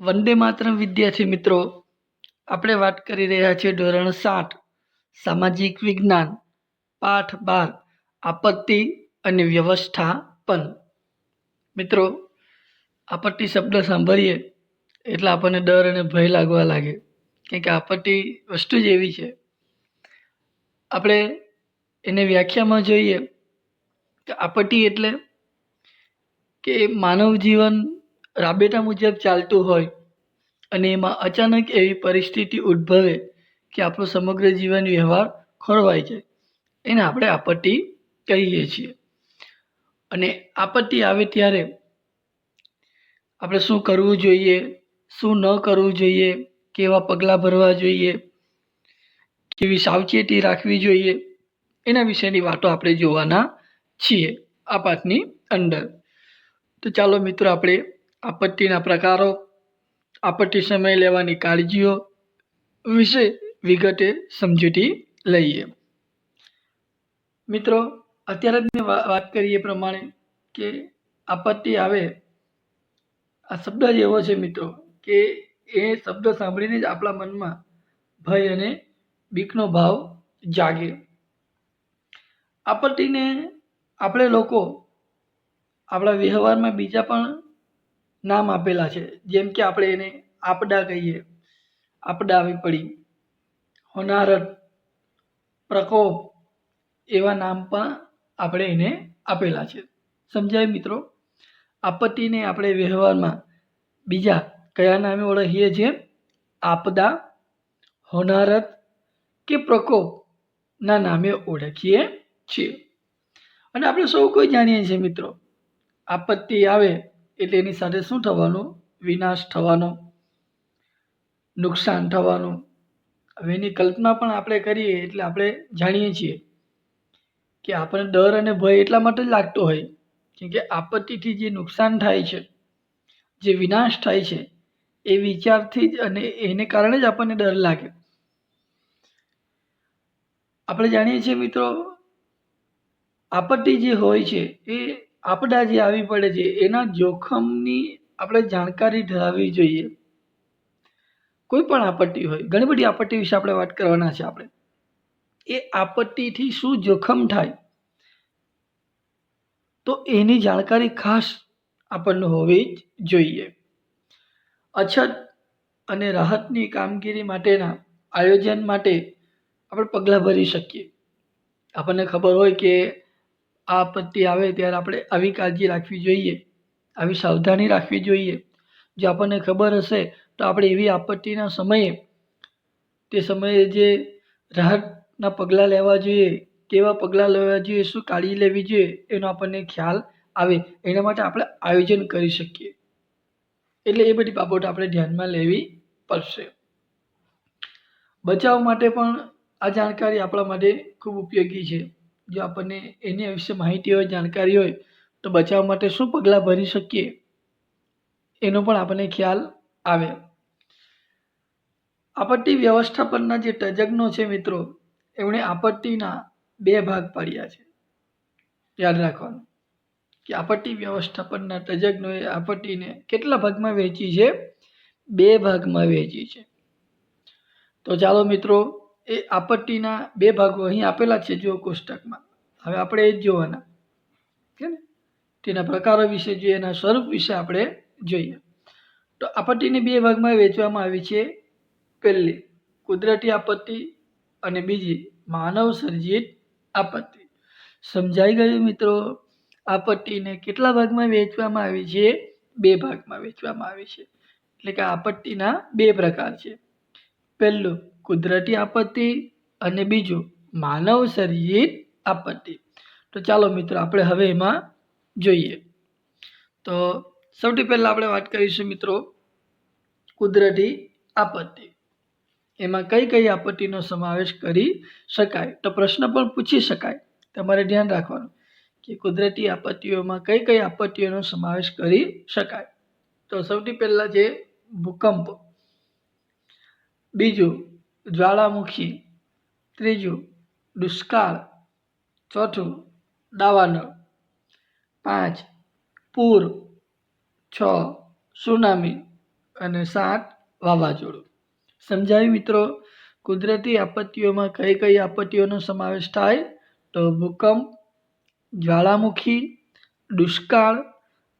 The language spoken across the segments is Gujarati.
વંદે માતરમ વિદ્યાર્થી મિત્રો, આપણે વાત કરી રહ્યા છીએ ધોરણ સાત, સામાજિક વિજ્ઞાન, પાઠ બાર, આપત્તિ અને વ્યવસ્થાપન. મિત્રો, આપત્તિ શબ્દ સાંભળીએ એટલે આપણને ડર અને ભય લાગવા લાગે. કેમ કે આપત્તિ વસ્તુ જ એવી છે. આપણે એને વ્યાખ્યામાં જોઈએ કે આપત્તિ એટલે કે માનવ જીવન રાબેતા મુજબ ચાલતું હોય અને એમાં અચાનક એવી પરિસ્થિતિ ઉદ્ભવે કે આપણો સમગ્ર જીવન વ્યવહાર ખોરવાઈ જાય. એને આપણે આપત્તિ કહીએ છીએ. અને આપત્તિ આવે ત્યારે આપણે શું કરવું જોઈએ, શું ન કરવું જોઈએ, કેવા પગલાં ભરવા જોઈએ, કેવી સાવચેતી રાખવી જોઈએ, એના વિશેની વાતો આપણે જોવાના છીએ આ પાઠની અંદર. તો ચાલો મિત્રો, આપણે આપત્તિના પ્રકારો, આપત્તિ સમયે લેવાની કાળજીઓ વિશે વિગતે સમજૂતી લઈએ. મિત્રો, અત્યારે જ વાત કરીએ પ્રમાણે કે આપત્તિ આવે, આ શબ્દ જ એવો છે મિત્રો કે એ શબ્દ સાંભળીને જ આપણા મનમાં ભય અને બીકનો ભાવ જાગે. આપત્તિને આપણે લોકો આપણા વ્યવહારમાં બીજા પણ નામ આપેલા છે. જેમ કે આપણે એને આપદા કહીએ. આપડા આવી પડી હોનારત, પ્રકોપ એવા નામ પણ આપણે એને આપેલા છે. સમજાય મિત્રો? આપત્તિને આપણે વ્યવહારમાં બીજા કયા નામે ઓળખીએ છીએ? આપદા, હોનારત કે પ્રકોપના નામે ઓળખીએ છીએ. અને આપણે સૌ કોઈ જાણીએ છીએ મિત્રો. આપત્તિ આવે એટલે એની સાથે શું થવાનું? વિનાશ થવાનો, નુકસાન થવાનું. હવે એની કલ્પના પણ આપણે કરીએ એટલે આપણે જાણીએ છીએ કે આપણને ડર અને ભય એટલા માટે જ લાગતો હોય, કેમ કે આપત્તિથી જે નુકસાન થાય છે, જે વિનાશ થાય છે, એ વિચારથી જ અને એને કારણે જ આપણને ડર લાગે. આપણે જાણીએ છીએ મિત્રો, આપત્તિ જે હોય છે એ આપદા જે આવી પડે છે, એના જોખમની આપણે જાણકારી ધરાવવી જોઈએ. કોઈ પણ આપત્તિ હોય, ઘણી બધી આપત્તિ વિશે આપણે વાત કરવાના છે આપણે. એ આપત્તિથી શું જોખમ થાય? તો એની જાણકારી ખાસ આપણને હોવી જ જોઈએ. અછત અને રાહતની કામગીરી માટેના આયોજન માટે આપણે પગલાં ભરી શકીએ. આપણને ખબર હોય કે આપત્તિ આવે ત્યારે આપણે આવી કાળજી રાખવી જોઈએ, આવી સાવધાની રાખવી જોઈએ. જો આપણને ખબર હશે, તો આપણે એવી આપત્તિના સમયે, તે સમયે જે રાહતના પગલાં લેવા જોઈએ, કેવા પગલાં લેવા જોઈએ, શું કાળજી લેવી જોઈએ, એનો આપણને ખ્યાલ આવે. એના માટે આપણે આયોજન કરી શકીએ. એટલે એ બધી બાબતો આપણે ધ્યાનમાં લેવી પડશે. બચાવ માટે પણ આ જાણકારી આપણા માટે ખૂબ ઉપયોગી છે. જો આપણને એની વિશે માહિતી હોય, જાણકારી હોય, તો બચાવ માટે શું પગલાં ભરી શકીએ? એનો પણ આપણને ખ્યાલ આવે. આપત્તિ વ્યવસ્થાપનના જે તજજ્ઞો છે મિત્રો, એમણે આપત્તિના બે ભાગ પાડ્યા છે. યાદ રાખવાનું કે આપત્તિ વ્યવસ્થાપનના તજજ્ઞોએ આપત્તિને કેટલા ભાગમાં વહેંચી છે? બે ભાગમાં વહેંચી છે. તો ચાલો મિત્રો એ આપત્તિના બે ભાગો અહીં આપેલા છે જો કોષ્ટકમાં. હવે આપણે એ જ જોવાના. કે ને? તેના પ્રકારો વિશે જોઈએ, એના સ્વરૂપ વિશે આપણે જોઈએ. તો આપત્તિને બે ભાગમાં વેચવામાં આવી છે પહેલી, કુદરતી આપત્તિ અને બીજી, માનવ સર્જિત આપત્તિ. સમજાઈ ગયું મિત્રો? આપત્તિને કેટલા ભાગમાં વેચવામાં આવી છે? બે ભાગમાં વેચવામાં આવી છે. એટલે કે આપત્તિના બે પ્રકાર છે. પહેલું કુદરતી આપત્તિ અને બીજું માનવ સર્જિત આપત્તિ. તો ચાલો મિત્રો, આપણે હવે એમાં જોઈએ. તો સૌથી પહેલાં આપણે વાત કરીશું મિત્રો કુદરતી આપત્તિ. એમાં કઈ કઈ આપત્તિનો સમાવેશ કરી શકાય? તો પ્રશ્ન પણ પૂછી શકાય. તમારે ધ્યાન રાખવાનું કે કુદરતી આપત્તિઓમાં કઈ કઈ આપત્તિઓનો સમાવેશ કરી શકાય. તો સૌથી પહેલાં છે ભૂકંપ. બીજું જ્વાળામુખી, ત્રીજું દુષ્કાળ, ચોથું દાવાનળ, પાંચ પૂર, છ સુનામી અને સાત વાવાઝોડું. સમજાયું મિત્રો? કુદરતી આપત્તિઓમાં કઈ કઈ આપત્તિઓનો સમાવેશ થાય? તો ભૂકંપ, જ્વાળામુખી, દુષ્કાળ,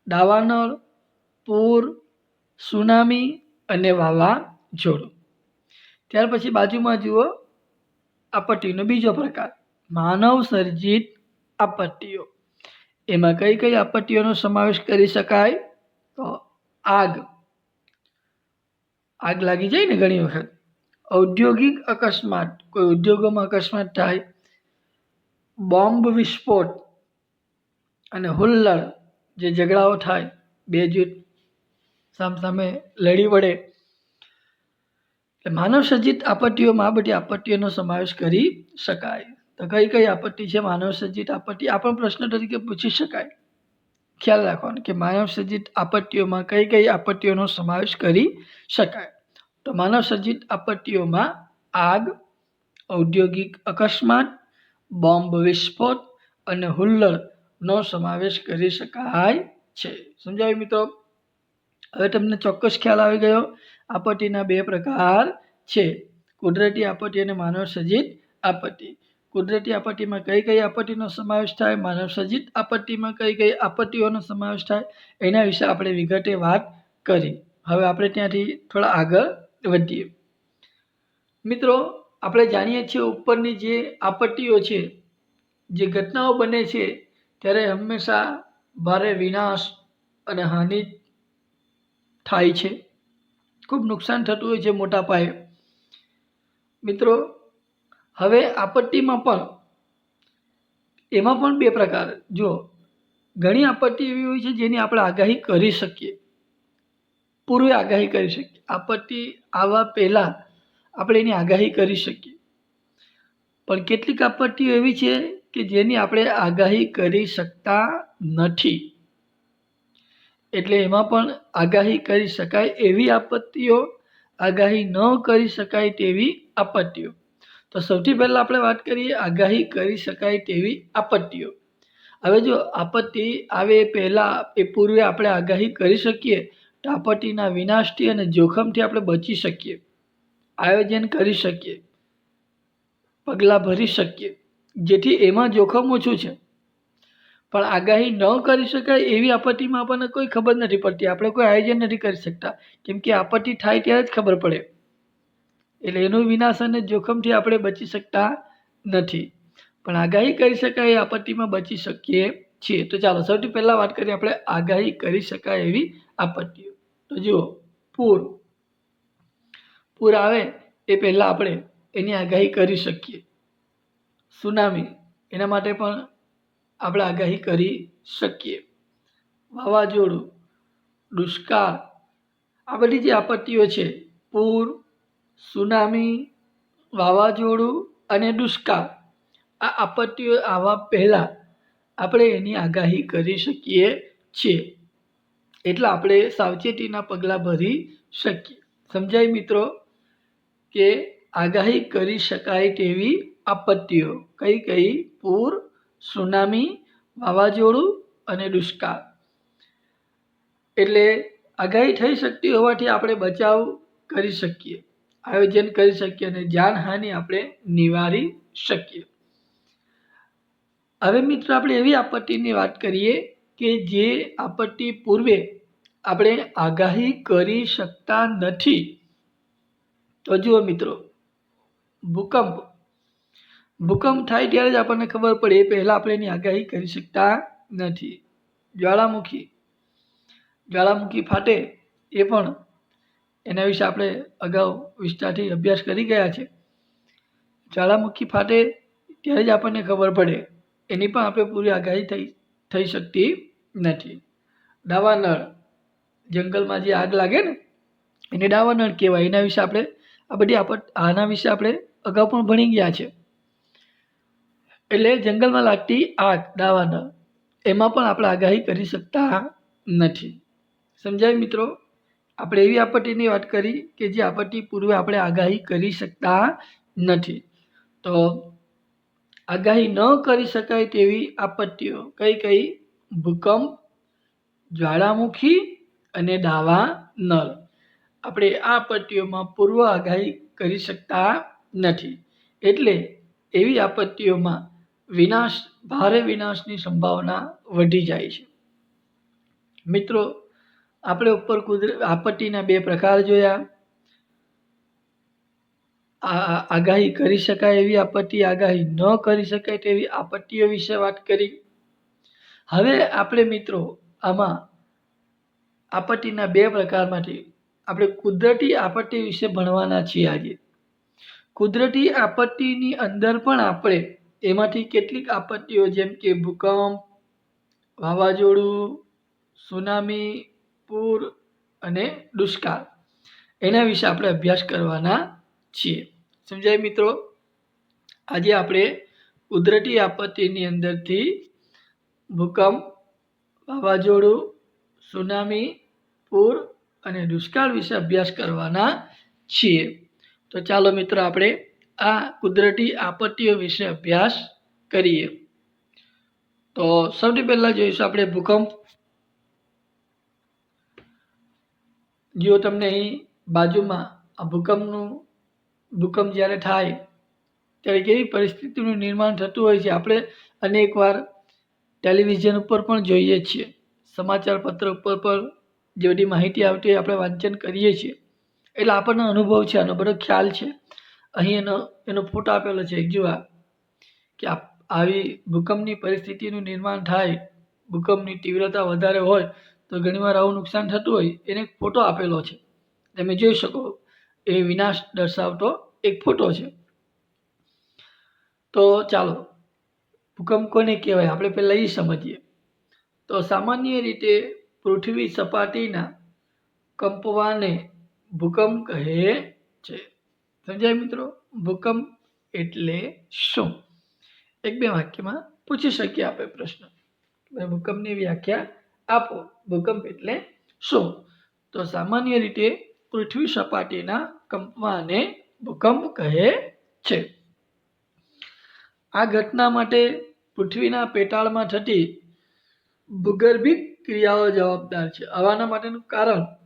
દાવાનળ, પૂર, સુનામી અને વાવાઝોડું. ત્યાર પછી બાજુમાં જુઓ આપત્તિનો બીજો પ્રકાર, માનવ સર્જિત આપત્તિઓ એમાં કઈ કઈ આપત્તિઓનો સમાવેશ કરી શકાય? તો આગ. આગ લાગી જાય ને ઘણી વખત. ઔદ્યોગિક અકસ્માત. કોઈ ઉદ્યોગોમાં અકસ્માત થાય. બોમ્બ વિસ્ફોટ અને હુલ્લડ જે ઝઘડાઓ થાય, બે જૂથ સામસામે લડી પડે એટલે માનવ સર્જિત આપત્તિઓમાં બધી આપત્તિઓનો સમાવેશ કરી શકાય. તો કઈ કઈ આપત્તિ છે માનવ સર્જિત આપત્તિ? આ પણ પ્રશ્ન તરીકે પૂછી શકાય. ખ્યાલ રાખવાનો કે માનવ સર્જિત આપત્તિઓમાં કઈ કઈ આપત્તિઓનો સમાવેશ કરી શકાય. તો માનવ સર્જિત આપત્તિઓમાં આગ, ઔદ્યોગિક અકસ્માત, બોમ્બ વિસ્ફોટ અને હુલ્લડનો સમાવેશ કરી શકાય છે. સમજાવ્યું મિત્રો? હવે તમને ચોક્કસ ખ્યાલ આવી ગયો આપત્તિના બે પ્રકાર છે. કુદરતી આપત્તિ અને માનવ સર્જિત આપત્તિ. કુદરતી આપત્તિમાં કઈ કઈ આપત્તિનો સમાવેશ થાય? માનવ સર્જિત આપત્તિમાં કઈ કઈ આપત્તિઓનો સમાવેશ થાય? એના વિશે આપણે વિગતે વાત કરી. હવે આપણે ત્યાંથી થોડા આગળ વધીએ. મિત્રો, આપણે જાણીએ છીએ ઉપરની જે આપત્તિઓ છે, જે ઘટનાઓ બને છે, ત્યારે હંમેશા ભારે વિનાશ અને હાનિ થાય છે. ખૂબ નુકસાન થતું હોય છે મોટા પાયે. મિત્રો, હવે આપત્તિમાં પણ એમાં પણ બે પ્રકાર. જો, ઘણી આપત્તિ એવી હોય છે જેની આપણે આગાહી કરી શકીએ. પૂર્વે આગાહી કરી શકીએ. આપત્તિ આવવા પહેલાં આપણે એની આગાહી કરી શકીએ. પણ કેટલીક આપત્તિઓ એવી છે કે જેની આપણે આગાહી કરી શકતા નથી. એટલે એમાં પણ આગાહી કરી શકાય એવી આપત્તિઓ, આગાહી ન કરી શકાય તેવી આપત્તિઓ. તો સૌથી પહેલાં આપણે વાત કરીએ આગાહી કરી શકાય તેવી આપત્તિઓ. હવે જો આપત્તિ આવે એ પહેલાં, એ પૂર્વે આપણે આગાહી કરી શકીએ, તો આપત્તિના વિનાશથી અને જોખમથી આપણે બચી શકીએ. આયોજન કરી શકીએ. પગલાં ભરી શકીએ. જેથી એમાં જોખમ ઓછું છે. પણ આગાહી ન કરી શકાય એવી આપત્તિમાં આપણને કોઈ ખબર નથી પડતી. આપણે કોઈ આયોજન નથી કરી શકતા. કેમ કે આપત્તિ થાય ત્યારે જ ખબર પડે. એટલે એનું વિનાશ અને જોખમથી આપણે બચી શકતા નથી. પણ આગાહી કરી શકાય એ આપત્તિમાં બચી શકીએ છીએ. તો ચાલો, સૌથી પહેલાં વાત કરીએ આપણે આગાહી કરી શકાય એવી આપત્તિઓ. તો જુઓ, પૂર. પૂર આવે એ પહેલાં આપણે એની આગાહી કરી શકીએ. સુનામી. એના માટે પણ આપણે આગાહી કરી શકીએ. વાવાઝોડું, દુષ્કાળ, આ બધી જે આપત્તિઓ છે, પૂર, સુનામી, વાવાઝોડું અને દુષ્કાળ, આ આપત્તિઓ આવવા પહેલાં આપણે એની આગાહી કરી શકીએ છીએ. એટલે આપણે સાવચેતીના પગલાં ભરી શકીએ. સમજાય મિત્રો કે આગાહી કરી શકાય તેવી આપત્તિઓ કઈ કઈ પૂર સુનામી, વાવાઝોડું અને દુષ્કાળ. એટલે આગાહી થઈ શકતી હોવાથી આપણે બચાવ કરી શકીએ. આયોજન કરી શકીએ અને જાનહાનિ આપણે નિવારી શકીએ. હવે મિત્રો આપણે એવી આપત્તિની વાત કરીએ કે જે આપત્તિ પૂર્વે આપણે આગાહી કરી શકતા નથી. તો જુઓ મિત્રો, ભૂકંપ ભૂકંપ થાય ત્યારે જ આપણને ખબર પડે. એ પહેલાં આપણે એની આગાહી કરી શકતા નથી. જ્વાળામુખી જ્વાળામુખી ફાટે એ પણ એના વિશે આપણે અગાઉ વિસ્તારથી અભ્યાસ કરી ગયા છે. જ્વાળામુખી ફાટે ત્યારે જ આપણને ખબર પડે. એની પણ આપણે પૂરી આગાહી થઈ થઈ શકતી નથી. દાવાનળ જંગલમાં જે આગ લાગે ને, એને દાવાનળ કહેવાય. એના વિશે આપણે આ બધી આપત, આના વિશે આપણે અગાઉ પણ ભણી ગયા છે. એટલે જંગલમાં લાગતી આગ, દાવાનળ, એમાં પણ આપણે આગાહી કરી શકતા નથી. સમજાય મિત્રો? આપણે એવી આપત્તિની વાત કરી કે જે આપત્તિ પૂર્વે આપણે આગાહી કરી શકતા નથી. તો આગાહી ન કરી શકાય તેવી આપત્તિઓ કઈ કઈ? ભૂકંપ, જ્વાળામુખી અને દાવા નળ આપણે આ આપત્તિઓમાં પૂર્વ આગાહી કરી શકતા નથી. એટલે એવી આપત્તિઓમાં વિનાશ, ભારે વિનાશની સંભાવના વધી જાય છે. મિત્રો, આપણે ઉપર કુદર આપત્તિના બે પ્રકાર જોયા. આગાહી કરી શકાય એવી આપત્તિ, આગાહી ન કરી શકાય તેવી આપત્તિઓ વિશે વાત કરી. હવે આપણે મિત્રો, આમાં આપત્તિના બે પ્રકારમાંથી આપણે કુદરતી આપત્તિ વિશે ભણવાના છીએ આજે. કુદરતી આપત્તિની અંદર પણ આપણે એમાંથી કેટલીક આપત્તિઓ જેમ કે ભૂકંપ, વાવાઝોડું, સુનામી, પૂર અને દુષ્કાળ. એના વિશે આપણે અભ્યાસ કરવાના છીએ. સમજાય મિત્રો? આજે આપણે કુદરતી આપત્તિની અંદરથી ભૂકંપ, વાવાઝોડું, સુનામી, પૂર અને દુષ્કાળ વિશે અભ્યાસ કરવાના છીએ. તો ચાલો મિત્રો, આપણે આ કુદરતી આપત્તિઓ વિશે અભ્યાસ કરીએ. તો સૌથી પહેલાં જોઈશું આપણે ભૂકંપ. જો તમને અહીં બાજુમાં આ ભૂકંપનું, ભૂકંપ જ્યારે થાય, ત્યારે કેવી પરિસ્થિતિનું નિર્માણ થતું હોય છે, આપણે અનેકવાર ટેલિવિઝન ઉપર પણ જોઈએ છીએ. સમાચાર પત્ર ઉપર પણ જે બધી માહિતી આવતી હોય, આપણે વાંચન કરીએ છીએ. એટલે આપણને અનુભવ છે, આનો બધો ખ્યાલ છે. અહીં એનો એનો ફોટો આપેલો છે. એક જોવા કે આવી ભૂકંપની પરિસ્થિતિનું નિર્માણ થાય, ભૂકંપની તીવ્રતા વધારે હોય, તો ઘણીવાર આવું નુકસાન થતું હોય, એને ફોટો આપેલો છે. તમે જોઈ શકો, એ વિનાશ દર્શાવતો એક ફોટો છે. તો ચાલો, ભૂકંપ કોને કહેવાય? આપણે પહેલાં એ સમજીએ. તો સામાન્ય રીતે પૃથ્વી સપાટીના કંપવાને ભૂકંપ કહે છે. સમજાય મિત્રો, ભૂકંપ એટલે શું? એક બે વાક્યમાં પૂછી શકીએ આપણે પ્રશ્ન. ભૂકંપની વ્યાખ્યા આપો. ભૂકંપ એટલે શું? તો સામાન્ય રીતે પૃથ્વી સપાટીના કંપવાને ભૂકંપ કહે છે. આ ઘટના માટે પૃથ્વીના પેટાળમાં થતી ભૂગર્ભિક ક્રિયાઓ જવાબદાર છે. આવાના માટેનું કારણ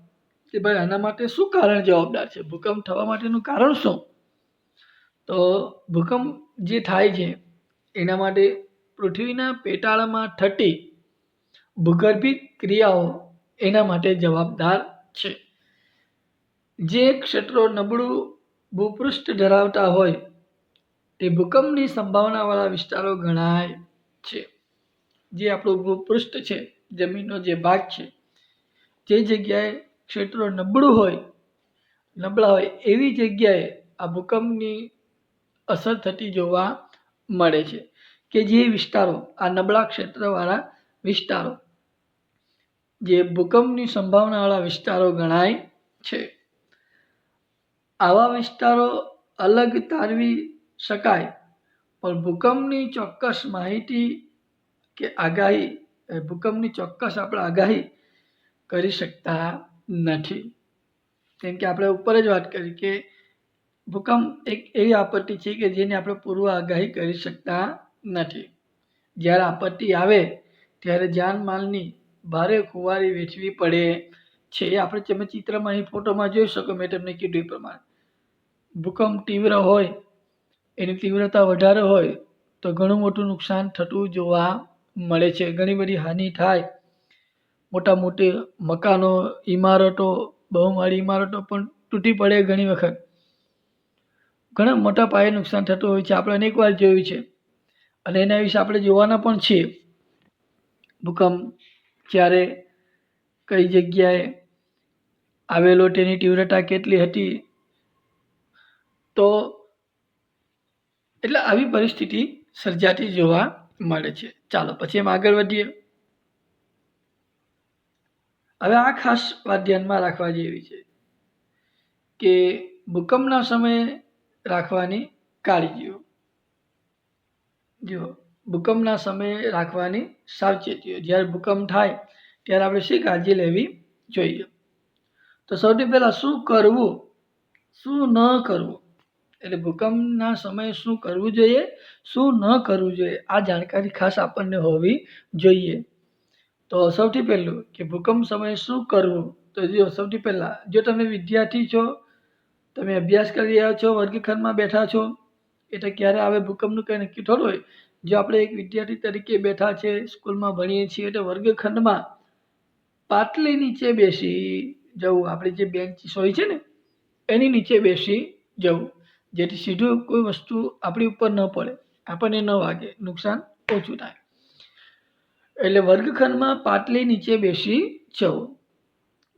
કે ભાઈ, આના માટે શું કારણ જવાબદાર છે? ભૂકંપ થવા માટેનું કારણ શું? તો ભૂકંપ જે થાય છે, એના માટે પૃથ્વીના પેટાળમાં થતી ભૂગર્ભિક ક્રિયાઓ એના માટે જવાબદાર છે. જે ક્ષેત્રો નબળું ભૂપૃષ્ઠ ધરાવતા હોય, તે ભૂકંપની સંભાવનાવાળા વિસ્તારો ગણાય છે. જે આપણું ભૂપૃષ્ઠ છે, જમીનનો જે ભાગ છે, જે જગ્યાએ ક્ષેત્રો નબળું હોય, નબળા હોય એવી જગ્યાએ આ ભૂકંપની અસર થતી જોવા મળે છે કે જે વિસ્તારો, આ નબળા ક્ષેત્રવાળા વિસ્તારો, જે ભૂકંપની સંભાવનાવાળા વિસ્તારો ગણાય છે. આવા વિસ્તારો અલગ તારવી શકાય, પણ ભૂકંપની ચોક્કસ માહિતી કે આગાહી, ભૂકંપની ચોક્કસ આપણે આગાહી કરી શકતા નથી. કેમ કે આપણે ઉપર જ વાત કરી કે ભૂકંપ એક એવી આપત્તિ છે કે જેની આપણે પૂર્વ આગાહી કરી શકતા નથી. જ્યારે આપત્તિ આવે, ત્યારે જાનમાલની ભારે ખુવારી વેચવી પડે છે. એ આપણે તમે ચિત્રમાં અહીં ફોટોમાં જોઈ શકો મેં તમને કીધું એ પ્રમાણે. ભૂકંપ તીવ્ર હોય, એની તીવ્રતા વધારે હોય, તો ઘણું મોટું નુકસાન થતું જોવા મળે છે. ઘણી બધી હાનિ થાય મોટા મોટી મકાનો ઇમારતો બહુમાળી ઇમારતો પણ તૂટી પડે ઘણી વખત. ઘણા મોટા પાયે નુકસાન થતું હોય છે. આપણે અનેકવાર જોયું છે. અને એના વિશે આપણે જોવાના પણ છીએ. ભૂકંપ ક્યારે, કઈ જગ્યાએ આવેલો, તેની તીવ્રતા કેટલી હતી? તો એટલે આવી પરિસ્થિતિ સર્જાતી જોવા મળે છે. ચાલો, પછી એમ આગળ વધીએ. હવે આ ખાસ વાત ધ્યાનમાં રાખવા જેવી છે કે ભૂકંપના સમયે રાખવાની કાળજીઓ જો ભૂકંપના સમયે રાખવાની સાવચેતીઓ જ્યારે ભૂકંપ થાય, ત્યારે આપણે શી કાળજી લેવી જોઈએ? તો સૌથી પહેલાં શું કરવું? શું ન કરવું? એટલે ભૂકંપના સમયે શું કરવું જોઈએ? શું ન કરવું જોઈએ? આ જાણકારી ખાસ આપણને હોવી જોઈએ. તો સૌથી પહેલું કે ભૂકંપ સમયે શું કરવું? તો જો સૌથી પહેલાં, જો તમે વિદ્યાર્થી છો, તમે અભ્યાસ કરી રહ્યા છો, વર્ગખંડમાં બેઠા છો, એટલે ક્યારે આવે ભૂકંપનું કંઈ નક્કી થોડું હોય? જો આપણે એક વિદ્યાર્થી તરીકે બેઠા છે, સ્કૂલમાં ભણીએ છીએ, એટલે વર્ગખંડમાં પાટલી નીચે બેસી જવું, આપણી જે બેન્ચીસ હોય છે ને, એની નીચે બેસી જવું, જેથી સીધું કોઈ વસ્તુ આપણી ઉપર ન પડે. આપણને ન વાગે, નુકસાન ઓછું થાય. એટલે વર્ગખંડમાં પાટલી નીચે બેસી જવું.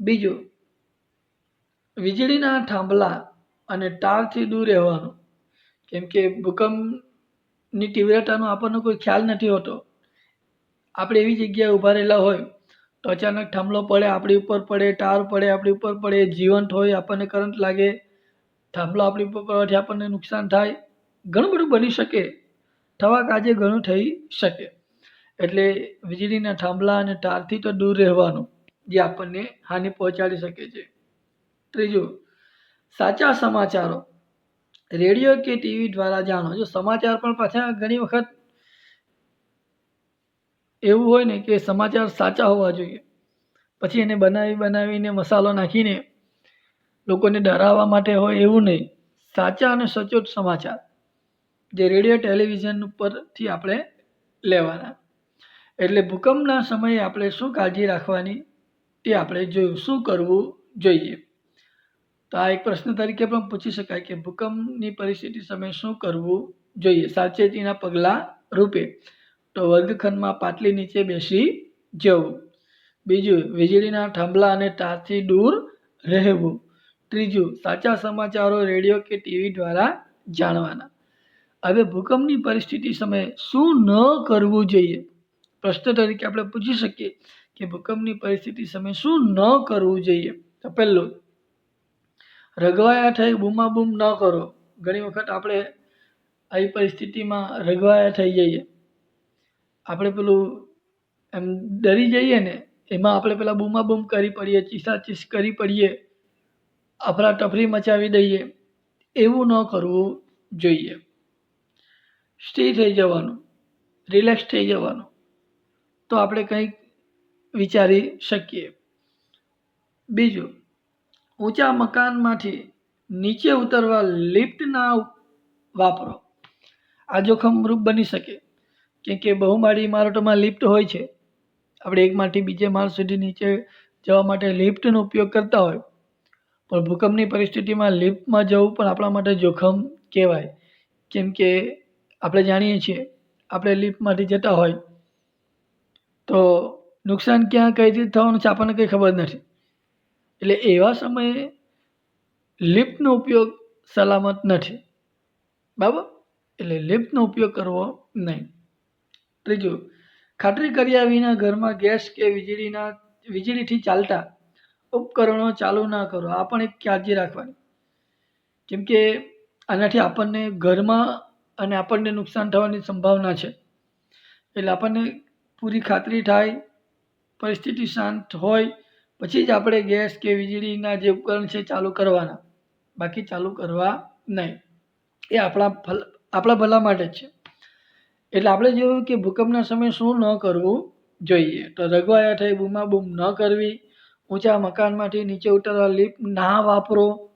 બીજું, વીજળીના થાંભલા અને તારથી દૂર રહેવાનું. કેમ કે ભૂકંપની તીવ્રતાનો આપણને કોઈ ખ્યાલ નથી હોતો. આપણે એવી જગ્યાએ ઊભા રહેલા હોય તો અચાનક થાંભલો પડે, આપણી ઉપર પડે, ટાર પડે, આપણી ઉપર પડે, જીવંત હોય, આપણને કરંટ લાગે, થાંભલો આપણી ઉપર પડવાથી આપણને નુકસાન થાય, ઘણું બધું બની શકે, થવા કાજે ઘણું થઈ શકે. એટલે વીજળીના થાંભલા અને તારથી તો દૂર રહેવાનું, જે આપણને હાનિ પહોંચાડી શકે છે. ત્રીજું, સાચા સમાચારો. રેડિયો કે ટીવી દ્વારા જાણો. જો સમાચાર પણ પાછા ઘણી વખત એવું હોય ને કે સમાચાર સાચા હોવા જોઈએ, પછી એને બનાવી બનાવીને મસાલો નાખીને લોકોને ડરાવવા માટે હોય એવું નહીં. સાચા અને સચોટ સમાચાર, જે રેડિયો, ટેલિવિઝન ઉપરથી આપણે લેવાના. એટલે ભૂકંપના સમયે આપણે શું કાળજી રાખવાની? તે આપણે જોયું. શું કરવું જોઈએ? તો આ એક પ્રશ્ન તરીકે પણ પૂછી શકાય કે ભૂકંપની પરિસ્થિતિ સમયે શું કરવું જોઈએ? સાવચેતીના પગલાં રૂપે તો વર્ગખંડમાં પાટલી નીચે બેસી જવું. બીજું, વીજળીના થાંભલા અને તારથી દૂર રહેવું. ત્રીજું, સાચા સમાચારો રેડિયો કે ટીવી દ્વારા જાણવાના. હવે ભૂકંપની પરિસ્થિતિ સમયે શું ન કરવું જોઈએ? પ્રશ્ન તરીકે આપણે પૂછી શકીએ કે ભૂકંપની પરિસ્થિતિ સમયે શું ન કરવું જોઈએ? તો પહેલું, રગવાયા થઈ બૂમાબૂમ ન કરો. ઘણી વખત આપણે આવી પરિસ્થિતિમાં રગવાયા થઈ જઈએ. આપણે પેલું એમ ડરી જઈએ ને, એમાં આપણે પેલા બૂમાબૂમ કરી પડીએ, ચીસાચીસ કરી પડીએ, આપણા ટફરી મચાવી દઈએ. એવું ન કરવું જોઈએ. સ્ટે થઈ જવાનું. રિલેક્સ થઈ જવાનું. તો આપણે કંઈક વિચારી શકીએ. બીજું, ઊંચા મકાનમાંથી નીચે ઉતરવા લિફ્ટ ના વાપરો. આ જોખમરૂપ બની શકે. કેમ કે બહુમાળી ઇમારતોમાં લિફ્ટ હોય છે. આપણે એક માળથી બીજે માળ સુધી નીચે જવા માટે લિફ્ટનો ઉપયોગ કરતા હોય. પણ ભૂકંપની પરિસ્થિતિમાં લિફ્ટમાં જવું પણ આપણા માટે જોખમ કહેવાય. કેમ કે આપણે જાણીએ છીએ, આપણે લિફ્ટમાંથી જતા હોય તો નુકસાન ક્યાં કઈ રીતે થવાનું છે આપણને કંઈ ખબર નથી. એટલે એવા સમયે લિફ્ટનો ઉપયોગ સલામત નથી. બરાબર? એટલે લિફ્ટનો ઉપયોગ કરવો નહીં. ત્રીજું, ખાતરી કર્યા વિના ઘરમાં ગેસ કે વીજળીના, વીજળીથી ચાલતા ઉપકરણો ચાલુ ના કરો. આ પણ એક કાળજી રાખવાની. કેમ કે આનાથી આપણને ઘરમાં અને આપણને નુકસાન થવાની સંભાવના છે. એટલે આપણને પૂરી ખાતરી થાય, પરિસ્થિતિ શાંત હોય, પછી જ આપણે ગેસ કે વીજળીના જે ઉપકરણ છે ચાલુ કરવાના. બાકી ચાલુ કરવા નહીં. એ આપણા ભલ આપણા ભલા માટે જ છે. એટલે આપણે જોયું કે ભૂકંપના સમયે શું ન કરવું જોઈએ. તો રગવાયા થઈ બૂમાબૂમ ન કરવી, ઊંચા મકાનમાંથી નીચે ઉતરવા, લિફ્ટ ના વાપરો,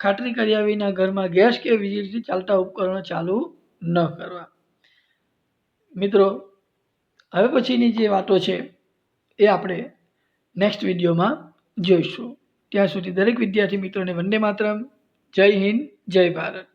ખાતરી કર્યા વિના ઘરમાં ગેસ કે વીજળીથી ચાલતા ઉપકરણો ચાલુ ન કરવા. મિત્રો હવે પછીની જે વાતો છે, એ આપણે નેક્સ્ટ વિડીયોમાં જોઈશું. ત્યાં સુધી દરેક વિદ્યાર્થી મિત્રોને વંદે માતરમ. જય હિન્દ, જય ભારત.